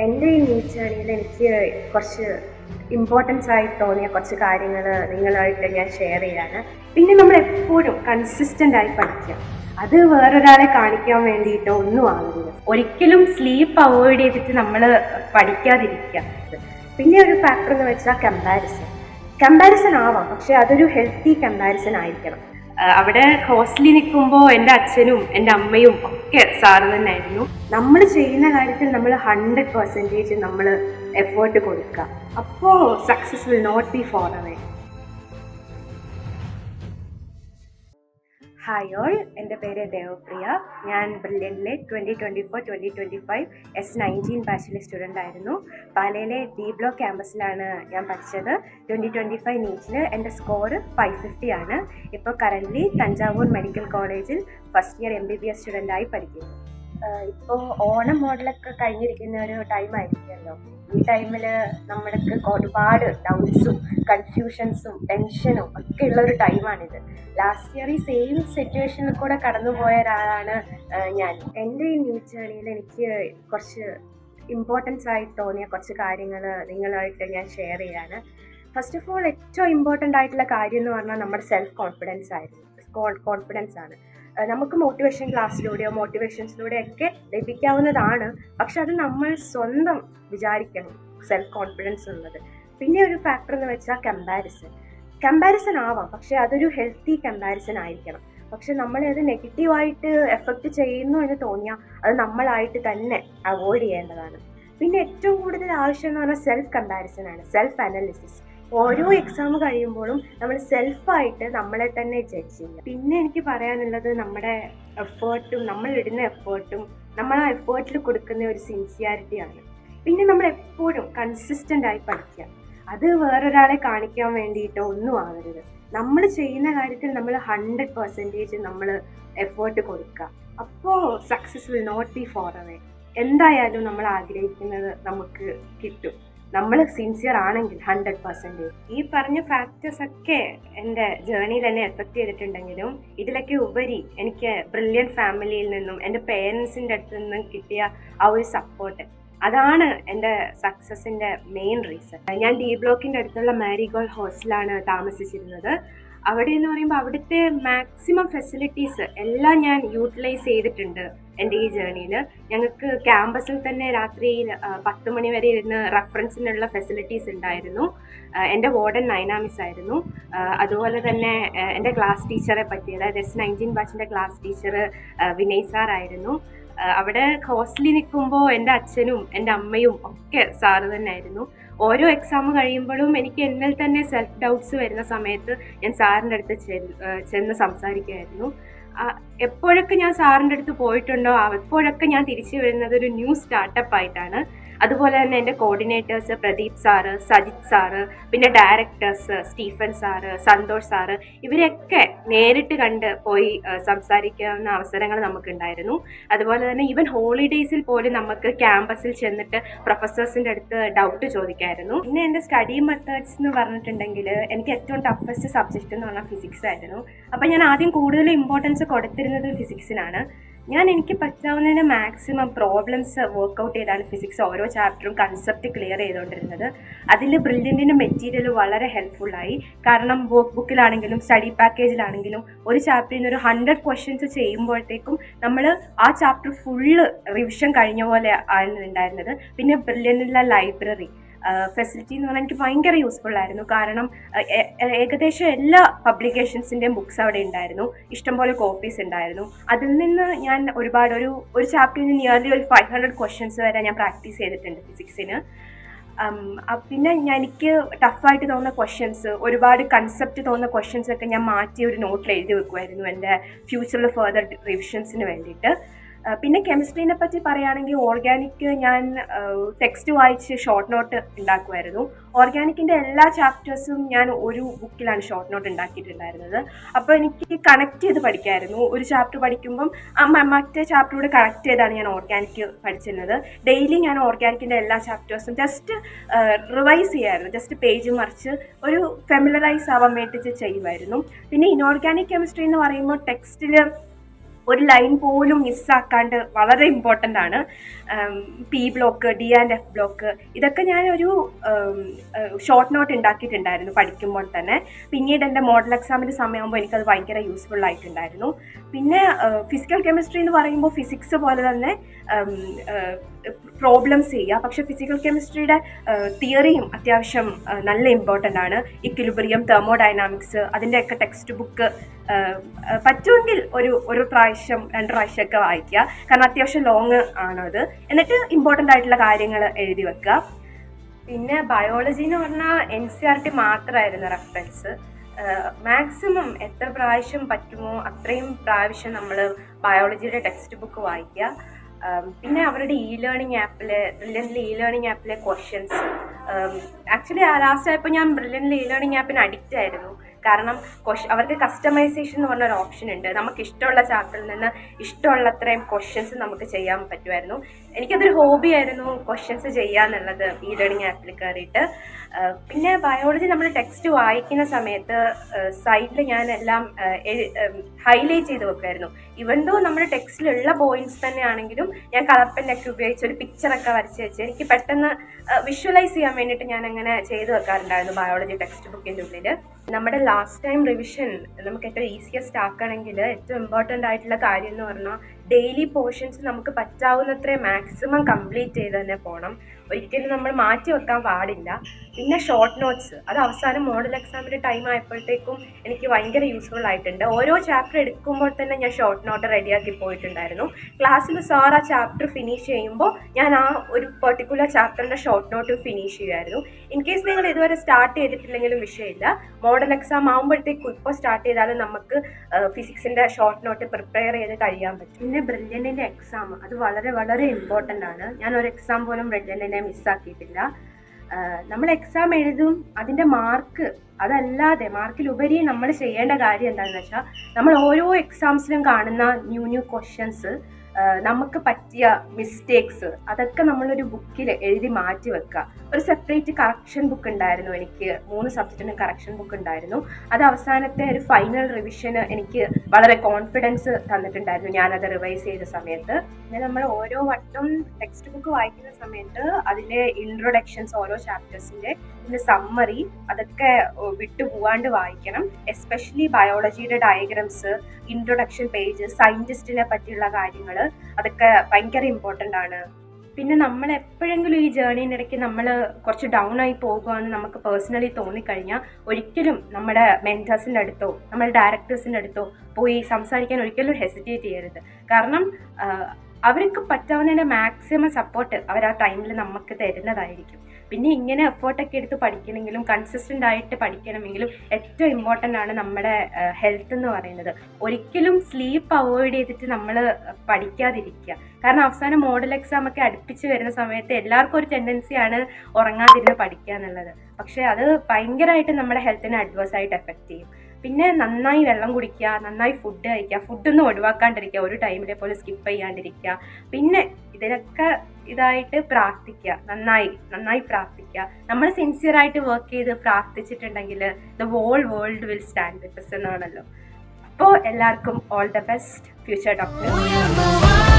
എന്റെ ഈ ജേണിയിൽ എനിക്ക് കുറച്ച് ഇമ്പോർട്ടൻസ് ആയി തോന്നിയ കുറച്ച് കാര്യങ്ങൾ നിങ്ങളായിട്ട് ഞാൻ ഷെയർ ചെയ്യാണ്. പിന്നെ നമ്മൾ എപ്പോഴും കൺസിസ്റ്റന്റ് ആയി പഠിക്കുക. അത് വേറൊരാളെ കാണിക്കാൻ വേണ്ടിയിട്ട് ഒന്നും ആകരുത് ഒരിക്കലും സ്ലീപ്പ് അവോയ്ഡ് ചെയ്തിട്ട് നമ്മൾ പഠിക്കാതിരിക്കുക. പിന്നെ ഒരു ഫാക്ടർ എന്ന് വെച്ചാൽ കമ്പാരിസൺ കമ്പാരിസൺ ആവാം പക്ഷെ അതൊരു ഹെൽത്തി കമ്പാരിസൺ ആയിരിക്കണം. അവിടെ ഹോസ്റ്റലിൽ നിൽക്കുമ്പോൾ എന്റെ അച്ഛനും എന്റെ അമ്മയും ഒക്കെ സാറ് തന്നെയായിരുന്നു. നമ്മൾ ചെയ്യുന്ന കാര്യത്തിൽ നമ്മൾ ഹൺഡ്രഡ് പെർസെന്റേജ് നമ്മൾ എഫേർട്ട് കൊടുക്കുക. അപ്പോൾ success will not be far away hi all എന്റെ പേര് ദേവപ്രിയ. ഞാൻ ബ്രില്യന്റിലെ twenty twenty four twenty twenty five S nineteen ബാച്ചിലെ student ആയിരുന്നു. പാലയിലെ ഡി ബ്ലോക്ക് ക്യാമ്പസിലാണ് ഞാൻ പഠിച്ചത്. ട്വന്റി ട്വന്റി ഫൈവ് നീറ്റിൽ എന്റെ സ്കോർ ഫൈവ് ഫിഫ്റ്റി ആണ്. ഇപ്പോൾ കറന്റ്ലി തഞ്ചാവൂർ മെഡിക്കൽ കോളേജിൽ first year M B B S സ്റ്റുഡന്റായി പഠിക്കുന്നു. ഇപ്പോൾ ഓണം മോഡലൊക്കെ കഴിഞ്ഞിരിക്കുന്ന ഒരു ടൈം ആയിരിക്കുമല്ലോ. ഈ ടൈമിൽ നമ്മൾക്ക് ഒരുപാട് ഡൗട്ട്സും കൺഫ്യൂഷൻസും ടെൻഷനും ഒക്കെ ഉള്ള ഒരു ടൈമാണിത് ലാസ്റ്റ് ഇയർ ഈ സെയിം സിറ്റുവേഷനിൽ കൂടെ കടന്നുപോയ ഒരാളാണ് ഞാൻ. എന്റെ ഈ ന്യൂ ജേണിയിൽ എനിക്ക് കുറച്ച് ഇമ്പോർട്ടൻസ് ആയി തോന്നിയ കുറച്ച് കാര്യങ്ങൾ നിങ്ങളായിട്ട് ഞാൻ ഷെയർ ചെയ്യാണ്. ഫസ്റ്റ് ഓഫ് ഓൾ ഏറ്റവും ഇമ്പോർട്ടന്റ് ആയിട്ടുള്ള കാര്യം എന്ന് പറഞ്ഞാൽ നമ്മുടെ സെൽഫ് കോൺഫിഡൻസ് ആയിരുന്നു. കോൺഫിഡൻസ് ആണ്. നമുക്ക് മോട്ടിവേഷൻ ക്ലാസ്സിലൂടെയോ മോട്ടിവേഷൻസിലൂടെയോ ഒക്കെ ലഭിക്കാവുന്നതാണ്. പക്ഷെ അത് നമ്മൾ സ്വന്തം വിചാരിക്കണം സെൽഫ് കോൺഫിഡൻസ് ഉള്ളത്. പിന്നെ ഒരു ഫാക്ടർ എന്ന് വെച്ചാൽ കമ്പാരിസൺ കമ്പാരിസൺ ആവാം പക്ഷെ അതൊരു ഹെൽത്തി കമ്പാരിസൺ ആയിരിക്കണം. പക്ഷെ നമ്മളെ അത് നെഗറ്റീവായിട്ട് എഫക്റ്റ് ചെയ്യുന്നു എന്ന് തോന്നിയാൽ അത് നമ്മളായിട്ട് തന്നെ അവോയ്ഡ് ചെയ്യേണ്ടതാണ്. പിന്നെ ഏറ്റവും കൂടുതൽ ആവശ്യം എന്ന് പറഞ്ഞാൽ സെൽഫ് കമ്പാരിസൺ ആണ് സെൽഫ് അനാലിസിസ് ഓരോ എക്സാം കഴിയുമ്പോഴും നമ്മൾ സെൽഫായിട്ട് നമ്മളെ തന്നെ ജഡ്ജ് ചെയ്യുക. പിന്നെ എനിക്ക് പറയാനുള്ളത് നമ്മുടെ എഫേർട്ടും നമ്മൾ ഇടുന്ന എഫേർട്ടും നമ്മൾ ആ എഫേർട്ടിൽ കൊടുക്കുന്ന ഒരു സിൻസിയാരിറ്റിയാണ് പിന്നെ നമ്മൾ എപ്പോഴും കൺസിസ്റ്റന്റ് ആയി പഠിക്കുക. അത് വേറൊരാളെ കാണിക്കാൻ വേണ്ടിയിട്ടോ ഒന്നും ആകരുത് നമ്മൾ ചെയ്യുന്ന കാര്യത്തിൽ നമ്മൾ ഹൺഡ്രഡ് പെർസെന്റേജ് നമ്മൾ എഫേർട്ട് കൊടുക്കുക. അപ്പോൾ success will not be far away എന്തായാലും നമ്മൾ ആഗ്രഹിക്കുന്നത് നമുക്ക് കിട്ടും. നമ്മൾ സിൻസിയർ ആണെങ്കിൽ ഹൺഡ്രഡ് പെർസെന്റേജ് ഈ പറഞ്ഞ ഫാക്ടേഴ്സ് ഒക്കെ എന്റെ ജേർണിയിൽ എന്നെ എഫക്റ്റ് ചെയ്തിട്ടുണ്ടെങ്കിലും ഇതിലൊക്കെ ഉപരി എനിക്ക് ബ്രില്യൻ ഫാമിലിയിൽ നിന്നും എന്റെ പേരൻസിന്റെ അടുത്ത് നിന്നും കിട്ടിയ ആ ഒരു സപ്പോർട്ട് അതാണ് എന്റെ സക്സസിന്റെ മെയിൻ റീസൺ ഞാൻ ഡി ബ്ലോക്കിന്റെ അടുത്തുള്ള മാരിഗോൾ ഹോസ്റ്റലാണ് താമസിച്ചിരുന്നത്. അവിടെ എന്ന് പറയുമ്പോൾ അവിടുത്തെ മാക്സിമം ഫെസിലിറ്റീസ് എല്ലാം ഞാൻ യൂട്ടിലൈസ് ചെയ്തിട്ടുണ്ട് എന്റെ ഈ ജേണിയിൽ ഞങ്ങൾക്ക് ക്യാമ്പസിൽ തന്നെ രാത്രി പത്ത് മണി വരെ ഇരുന്ന് റെഫറൻസിനുള്ള ഫെസിലിറ്റീസ് ഉണ്ടായിരുന്നു. എന്റെ വാർഡൻ നൈനാമിസ് ആയിരുന്നു. അതുപോലെ തന്നെ എന്റെ ക്ലാസ് ടീച്ചറെ പറ്റി അതായത് എസ് നയന്റീൻ ബാച്ചിന്റെ ക്ലാസ് ടീച്ചർ വിനയ് സാർ ആയിരുന്നു. അവിടെ ഹോസ്റ്റലിൽ നിൽക്കുമ്പോൾ എന്റെ അച്ഛനും എന്റെ അമ്മയും ഒക്കെ സാറ് തന്നെയായിരുന്നു ഓരോ എക്സാം കഴിയുമ്പോഴും എനിക്ക് എന്നിൽ തന്നെ സെൽഫ് ഡൗട്ട്സ് വരുന്ന സമയത്ത് ഞാൻ സാറിന്റെ അടുത്ത് ചെന്ന് സംസാരിക്കുമായിരുന്നു. എപ്പോഴൊക്കെ ഞാൻ സാറിന്റെ അടുത്ത് പോയിട്ടുണ്ടോ എപ്പോഴൊക്കെ ഞാൻ തിരിച്ചു വരുന്നത് ഒരു ന്യൂ സ്റ്റാർട്ടപ്പ് ആയിട്ടാണ്. അതുപോലെ തന്നെ എന്റെ coordinators Pradeep sir Sajith sir പിന്നെ directors Stephen sir Santhosh sir ഇവരെയൊക്കെ നേരിട്ട് കണ്ട് പോയി സംസാരിക്കാവുന്ന അവസരങ്ങൾ നമുക്കുണ്ടായിരുന്നു. അതുപോലെ തന്നെ ഈവൻ ഹോളിഡേയ്സിൽ പോലും നമുക്ക് ക്യാമ്പസിൽ ചെന്നിട്ട് പ്രൊഫസേഴ്സിന്റെ അടുത്ത് ഡൗട്ട് ചോദിക്കായിരുന്നു. പിന്നെ എന്റെ സ്റ്റഡി മെത്തേഡ്സ് എന്ന് പറഞ്ഞിട്ടുണ്ടെങ്കിൽ എനിക്ക് ഏറ്റവും ടഫസ്റ്റ് സബ്ജക്റ്റ് എന്ന് പറഞ്ഞാൽ ഫിസിക്സ് ആയിരുന്നു. അപ്പോൾ ഞാൻ ആദ്യം കൂടുതൽ ഇമ്പോർട്ടൻസ് കൊടുത്തിരുന്നത് ഫിസിക്സിനാണ് ഞാൻ എനിക്ക് പറ്റാവുന്നതിന് മാക്സിമം പ്രോബ്ലംസ് വർക്കൗട്ട് ചെയ്താണ് ഫിസിക്സ് ഓരോ ചാപ്റ്ററും കൺസെപ്റ്റ് ക്ലിയർ ചെയ്തുകൊണ്ടിരുന്നത് അതിൽ ബ്രില്യന്റിന്റെ മെറ്റീരിയൽ വളരെ ഹെൽപ്ഫുള്ളായി കാരണം വർക്ക് ബുക്കിലാണെങ്കിലും സ്റ്റഡി പാക്കേജിലാണെങ്കിലും ഒരു ചാപ്റ്ററിൽ നിന്ന് ഒരു ഹൺഡ്രഡ് ക്വസ്റ്റ്യൻസ് ചെയ്യുമ്പോഴത്തേക്കും നമ്മൾ ആ ചാപ്റ്റർ ഫുള്ള് റിവിഷൻ കഴിഞ്ഞ പോലെ ആയിരുന്നു ഉണ്ടായിരുന്നത്. പിന്നെ ബ്രില്യന്റിലെ ലൈബ്രറി ഫെസിലിറ്റി എന്ന് പറഞ്ഞാൽ എനിക്ക് ഭയങ്കര യൂസ്ഫുൾ ആയിരുന്നു. കാരണം ഏകദേശം എല്ലാ പബ്ലിക്കേഷൻസിന്റെയും ബുക്സ് അവിടെ ഉണ്ടായിരുന്നു. ഇഷ്ടംപോലെ കോപ്പീസ് ഉണ്ടായിരുന്നു. അതിൽ നിന്ന് ഞാൻ ഒരുപാട് ഒരു ഒരു ചാപ്റ്ററിൽ നിന്ന് നിയർലി ഒരു ഫൈവ് ഹൺഡ്രഡ് ക്വസ്റ്റ്യൻസ് വരെ ഞാൻ പ്രാക്ടീസ് ചെയ്തിട്ടുണ്ട് ഫിസിക്സിന് പിന്നെ ഞാൻ എനിക്ക് ടഫായിട്ട് തോന്നുന്ന ക്വസ്റ്റ്യൻസ് ഒരുപാട് കൺസെപ്റ്റ് തോന്നുന്ന ക്വസ്റ്റ്യൻസ് ഒക്കെ ഞാൻ മാറ്റി ഒരു നോട്ടിൽ എഴുതി വെക്കുമായിരുന്നു എന്റെ ഫ്യൂച്ചറിൽ ഫെർദർ റിവിഷൻസിന് വേണ്ടിയിട്ട്. പിന്നെ കെമിസ്ട്രീനെ പറ്റി പറയുകയാണെങ്കിൽ ഓർഗാനിക് ഞാൻ ടെക്സ്റ്റ് വായിച്ച് ഷോർട്ട് നോട്ട് ഉണ്ടാക്കുമായിരുന്നു. ഓർഗാനിക്കിന്റെ എല്ലാ ചാപ്റ്റേഴ്സും ഞാൻ ഒരു ബുക്കിലാണ് ഷോർട്ട് നോട്ട് ഉണ്ടാക്കിയിട്ടുണ്ടായിരുന്നത്. അപ്പോൾ എനിക്ക് കണക്ട് ചെയ്ത് പഠിക്കായിരുന്നു. ഒരു ചാപ്റ്റർ പഠിക്കുമ്പം മറ്റേ ചാപ്റ്ററോട് കണക്ട് ചെയ്താണ് ഞാൻ ഓർഗാനിക് പഠിച്ചിരുന്നത്. ഡെയിലി ഞാൻ ഓർഗാനിക്കിന്റെ എല്ലാ ചാപ്റ്റേഴ്സും ജസ്റ്റ് റിവൈസ് ചെയ്യായിരുന്നു. ജസ്റ്റ് പേജ് മറിച്ച് ഒരു ഫെമിലറൈസ് ആവാൻ വേണ്ടിയിട്ട് ചെയ്യുമായിരുന്നു. പിന്നെ ഇനോർഗാനിക് കെമിസ്ട്രി എന്ന് പറയുമ്പോൾ ടെക്സ്റ്റിൽ ഒരു ലൈൻ പോലും മിസ്സാക്കാണ്ട് വളരെ ഇമ്പോർട്ടന്റ് ആണ്. P block D and F block ഇതൊക്കെ ഞാനൊരു ഷോർട്ട് നോട്ട് ഉണ്ടാക്കിയിട്ടുണ്ടായിരുന്നു പഠിക്കുമ്പോൾ തന്നെ. പിന്നീട് എന്റെ മോഡൽ എക്സാമിന്റെ സമയമാകുമ്പോൾ എനിക്കത് ഭയങ്കര യൂസ്ഫുൾ ആയിട്ടുണ്ടായിരുന്നു. പിന്നെ ഫിസിക്കൽ കെമിസ്ട്രി എന്ന് പറയുമ്പോൾ ഫിസിക്സ് പോലെ തന്നെ പ്രോബ്ലംസ് ചെയ്യുക. പക്ഷേ ഫിസിക്കൽ കെമിസ്ട്രിയുടെ തിയറിയും അത്യാവശ്യം നല്ല ഇമ്പോർട്ടന്റ് ആണ്. ഇക്വിലിബ്രിയം തെർമോഡൈനാമിക്സ് അതിന്റെയൊക്കെ ടെക്സ്റ്റ് ബുക്ക് പറ്റുമെങ്കിൽ ഒരു ഒരു പ്രാവശ്യം രണ്ട് പ്രാവശ്യമൊക്കെ വായിക്കുക. കാരണം അത്യാവശ്യം ലോങ് ആണത്. എന്നിട്ട് ഇമ്പോർട്ടന്റ് ആയിട്ടുള്ള കാര്യങ്ങൾ എഴുതി വെക്കുക. പിന്നെ ബയോളജി എന്ന് പറഞ്ഞാൽ എൻ സി ആർ ടി മാത്രമായിരുന്നു റെഫറൻസ് മാക്സിമം എത്ര പ്രാവശ്യം പറ്റുമോ അത്രയും പ്രാവശ്യം നമ്മൾ ബയോളജിയുടെ ടെക്സ്റ്റ് ബുക്ക് വായിക്കുക. പിന്നെ അവരുടെ ഇ ലേണിംഗ് ആപ്പിൽ ബ്രില്യന്റിലെ ഇ ലേണിംഗ് ആപ്പിലെ ക്വസ്റ്റ്യൻസ് ആക്ച്വലി ലാസ്റ്റ് ആയപ്പോൾ ഞാൻ ബ്രില്യന്റിലെ ഇ ലേണിംഗ് ആപ്പിന് അഡിക്റ്റ് ആയിരുന്നു. കാരണം അവർക്ക് കസ്റ്റമൈസേഷൻ എന്ന് പറഞ്ഞൊരു ഓപ്ഷൻ ഉണ്ട്. നമുക്ക് ഇഷ്ടമുള്ള ചാപ്റ്ററിൽ നിന്ന് ഇഷ്ടമുള്ള അത്രയും ക്വസ്റ്റ്യൻസ് നമുക്ക് ചെയ്യാൻ പറ്റുമായിരുന്നു. എനിക്കതൊരു ഹോബി ആയിരുന്നു ക്വസ്റ്റ്യൻസ് ചെയ്യുക എന്നുള്ളത് ഇ ലേണിംഗ് ആപ്പിൽ കയറിയിട്ട് പിന്നെ ബയോളജി നമ്മൾ ടെക്സ്റ്റ് വായിക്കുന്ന സമയത്ത് സൈഡിൽ ഞാൻ എല്ലാം ഹൈലൈറ്റ് ചെയ്ത് വെക്കുമായിരുന്നു ഇവൻ ദോ നമ്മുടെ ടെക്സ്റ്റിലുള്ള പോയിന്റ്സ് തന്നെയാണെങ്കിലും ഞാൻ കളർ പെന്നൊക്കെ ഉപയോഗിച്ച് ഒരു പിക്ചറൊക്കെ വരച്ച് വെച്ച് എനിക്ക് പെട്ടെന്ന് വിഷ്വലൈസ് ചെയ്യാൻ വേണ്ടിയിട്ട് ഞാൻ അങ്ങനെ ചെയ്ത് വെക്കാറുണ്ടായിരുന്നു ബയോളജി ടെക്സ്റ്റ് ബുക്കിന്റെ ഉള്ളിൽ നമ്മുടെ ലാസ്റ്റ് ടൈം റിവിഷൻ നമുക്ക് ഏറ്റവും ഈസിയസ്റ്റ് ആക്കണമെങ്കിൽ ഏറ്റവും ഇമ്പോർട്ടന്റ് ആയിട്ടുള്ള കാര്യം എന്ന് പറഞ്ഞാൽ ഡെയിലി പോർഷൻസ് നമുക്ക് പറ്റാവുന്നത്ര മാക്സിമം കംപ്ലീറ്റ് ചെയ്ത് തന്നെ പോകണം ഒരിക്കലും നമ്മൾ മാറ്റി വെക്കാൻ പാടില്ല. പിന്നെ ഷോർട്ട് നോട്ട്സ് അത് അവസാനം മോഡൽ എക്സാമിന്റെ ടൈം ആയപ്പോഴത്തേക്കും എനിക്ക് ഭയങ്കര യൂസ്ഫുൾ ആയിട്ടുണ്ട്. ഓരോ ചാപ്റ്റർ എടുക്കുമ്പോൾ തന്നെ ഞാൻ ഷോർട്ട് നോട്ട് റെഡിയാക്കി പോയിട്ടുണ്ടായിരുന്നു. ക്ലാസ്സിൽ സാർ ആ ചാപ്റ്റർ ഫിനിഷ് ചെയ്യുമ്പോൾ ഞാൻ ആ ഒരു പെർട്ടിക്കുലർ ചാപ്റ്ററിന്റെ ഷോർട്ട് നോട്ട് ഫിനിഷ് ചെയ്യുമായിരുന്നു ഇൻ കേസ് നിങ്ങൾ ഇതുവരെ സ്റ്റാർട്ട് ചെയ്തിട്ടില്ലെങ്കിലും വിഷയമില്ല. മോഡൽ എക്സാം ആകുമ്പോഴത്തേക്കും ഇപ്പോൾ സ്റ്റാർട്ട് ചെയ്താലും നമുക്ക് ഫിസിക്സിന്റെ ഷോർട്ട് നോട്ട് പ്രിപ്പയർ ചെയ്ത് കഴിയാൻ പറ്റും. പിന്നെ ബ്രില്യന്റിന്റെ എക്സാം അത് വളരെ വളരെ ഇമ്പോർട്ടന്റ് ആണ്. ഞാൻ ഒരു എക്സാം പോലും ബ്രില്യന്റിനെ മിസ്സാക്കിയിട്ടില്ല. നമ്മൾ എക്സാം എഴുതും അതിന്റെ മാർക്ക് അതല്ലാതെ മാർക്കിലുപരി നമ്മൾ ചെയ്യേണ്ട കാര്യം എന്താണെന്ന് വെച്ചാൽ നമ്മൾ ഓരോ എക്സാംസിലും കാണുന്ന ന്യൂ ന്യൂ ക്വസ്റ്റ്യൻസ് നമുക്ക് പറ്റിയ മിസ്റ്റേക്സ് അതൊക്കെ നമ്മളൊരു ബുക്കിൽ എഴുതി മാറ്റി വെക്കുക ഒരു സെപ്പറേറ്റ് കറക്ഷൻ ബുക്ക് ഉണ്ടായിരുന്നു. എനിക്ക് മൂന്ന് സബ്ജക്റ്റിന് കറക്ഷൻ ബുക്ക് ഉണ്ടായിരുന്നു. അത് അവസാനത്തെ ഒരു ഫൈനൽ റിവിഷന് എനിക്ക് വളരെ കോൺഫിഡൻസ് തന്നിട്ടുണ്ടായിരുന്നു. ഞാനത് റിവൈസ് ചെയ്ത സമയത്ത്. പിന്നെ നമ്മൾ ഓരോ വട്ടം ടെക്സ്റ്റ് ബുക്ക് വായിക്കുന്ന സമയത്ത് അതിലെ ഇൻട്രൊഡക്ഷൻസ് ഓരോ ചാപ്റ്റേഴ്സിന്റെ പിന്നെ സമ്മറി അതൊക്കെ വിട്ടുപോവാണ്ട് വായിക്കണം. എസ്പെഷ്യലി ബയോളജിയുടെ ഡയഗ്രംസ് ഇൻട്രൊഡക്ഷൻ പേജ് സയന്റിസ്റ്റിനെ പറ്റിയുള്ള കാര്യങ്ങൾ അതൊക്കെ ഭയങ്കര ഇമ്പോർട്ടന്റ് ആണ്. പിന്നെ നമ്മൾ എപ്പോഴെങ്കിലും ഈ ജേർണീന്റെ ഇടയ്ക്ക് നമ്മൾ കുറച്ച് ഡൗൺ ആയി പോകുകയെന്ന് നമുക്ക് പേഴ്സണലി തോന്നിക്കഴിഞ്ഞാൽ ഒരിക്കലും നമ്മുടെ മെന്റേഴ്സിന്റെ അടുത്തോ നമ്മുടെ ഡയറക്ടേഴ്സിന്റെ അടുത്തോ പോയി സംസാരിക്കാൻ ഒരിക്കലും ഹെസിറ്റേറ്റ് ചെയ്യരുത്. കാരണം അവർക്ക് പറ്റാവുന്നതിന്റെ മാക്സിമം സപ്പോർട്ട് അവർ ആ ടൈമിൽ നമുക്ക് തരുന്നതായിരിക്കും. പിന്നെ ഇങ്ങനെ എഫേർട്ടൊക്കെ എടുത്ത് പഠിക്കണമെങ്കിലും കൺസിസ്റ്റന്റ് ആയിട്ട് പഠിക്കണമെങ്കിലും ഏറ്റവും ഇമ്പോർട്ടന്റ് ആണ് നമ്മുടെ ഹെൽത്ത് എന്ന് പറയുന്നത്. ഒരിക്കലും സ്ലീപ്പ് അവോയ്ഡ് ചെയ്തിട്ട് നമ്മൾ പഠിക്കാതിരിക്കുക. കാരണം അവസാനം മോഡൽ എക്സാം ഒക്കെ അടുപ്പിച്ച് വരുന്ന സമയത്ത് എല്ലാവർക്കും ഒരു ടെൻഡൻസിയാണ് ഉറങ്ങാതിരുന്ന് പഠിക്കുക എന്നുള്ളത്. പക്ഷേ അത് ഭയങ്കരമായിട്ട് നമ്മുടെ ഹെൽത്തിനെ അഡ്വേഴ്സായിട്ട് എഫക്റ്റ് ചെയ്യും. പിന്നെ നന്നായി വെള്ളം കുടിക്കുക നന്നായി ഫുഡ് കഴിക്കുക ഫുഡൊന്നും ഒഴിവാക്കാണ്ടിരിക്കുക ഒരു ടൈമിലെ പോലെ സ്കിപ്പ് ചെയ്യാണ്ടിരിക്കുക. പിന്നെ ഇതിനൊക്കെ ഇതായിട്ട് പ്രാർത്ഥിക്കുക നന്നായി നന്നായി പ്രാർത്ഥിക്കുക. നമ്മൾ സിൻസിയറായിട്ട് വർക്ക് ചെയ്ത് പ്രാർത്ഥിച്ചിട്ടുണ്ടെങ്കിൽ the whole world will stand with എന്നാണല്ലോ. അപ്പോൾ എല്ലാവർക്കും all the best future doctor.